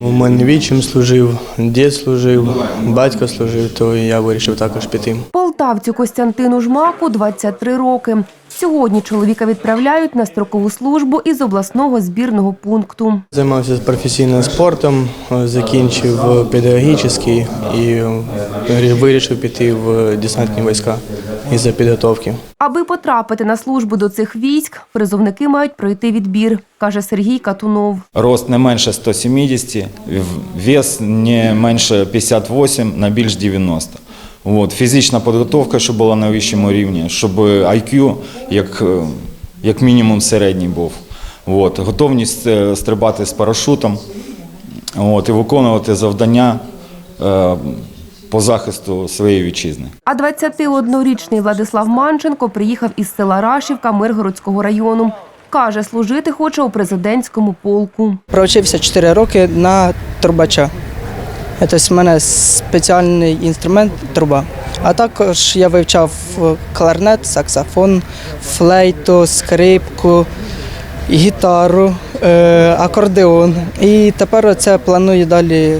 У мене вічим служив, дід служив, батько служив, то я вирішив також піти. Полтавцю Костянтину Жмаку 23 роки. Сьогодні чоловіка відправляють на строкову службу із обласного збірного пункту. Займався професійним спортом, закінчив педагогічний і вирішив піти в десантні війська із-за підготовки. Аби потрапити на службу до цих військ, призовники мають пройти відбір, каже Сергій Катунов. Рост не менше 170, в- вес не менше 58, на більш 90. От. Фізична підготовка, щоб була на вищому рівні, щоб IQ як, е, як мінімум середній був. От. Готовність е, стрибати з парашутом от, і виконувати завдання е, по захисту своєї вітчизни. А 21-річний Владислав Манченко приїхав із села Рашівка Миргородського району. Каже, служити хоче у президентському полку. Провчився 4 роки на трубача. Тобто в мене спеціальний інструмент труба. А також я вивчав кларнет, саксофон, флейту, скрипку, гітару, е, акордеон. І тепер оце планую далі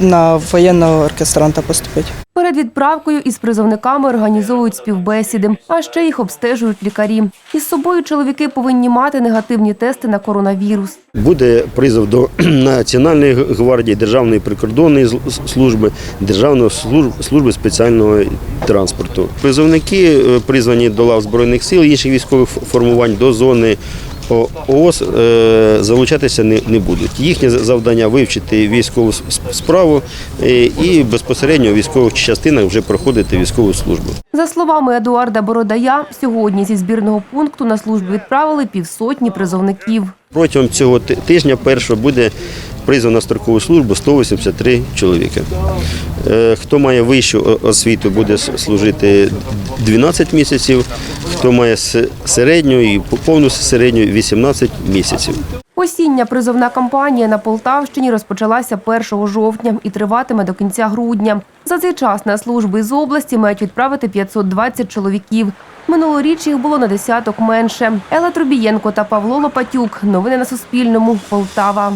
на воєнного оркестранта поступити. Перед відправкою із призовниками організовують співбесіди, а ще їх обстежують лікарі. Із собою чоловіки повинні мати негативні тести на коронавірус. Буде призов до Національної гвардії, Державної прикордонної з- служби, Державної служб- служби спеціального транспорту. Призовники е, призвані до лав Збройних сил інших військових формувань до зони ООС е, залучатися не, будуть. Їхнє завдання вивчити військову справу е, і безпосередньо в військових частинах вже проходити військову службу. За словами Едуарда Бородая, сьогодні зі збірного пункту на службу відправили півсотні призовників. Протягом цього тижня першого буде призвано на строкову службу 183 чоловіки. Е, Хто має вищу освіту, буде служити 12 місяців, хто має середню і повну середню 18 місяців. Осіння призовна кампанія на Полтавщині розпочалася 1 жовтня і триватиме до кінця грудня. За цей час на служби з області мають відправити 520 чоловіків. Минулоріч їх було на десяток менше. Елла Трубієнко та Павло Лопатюк. Новини на Суспільному. Полтава.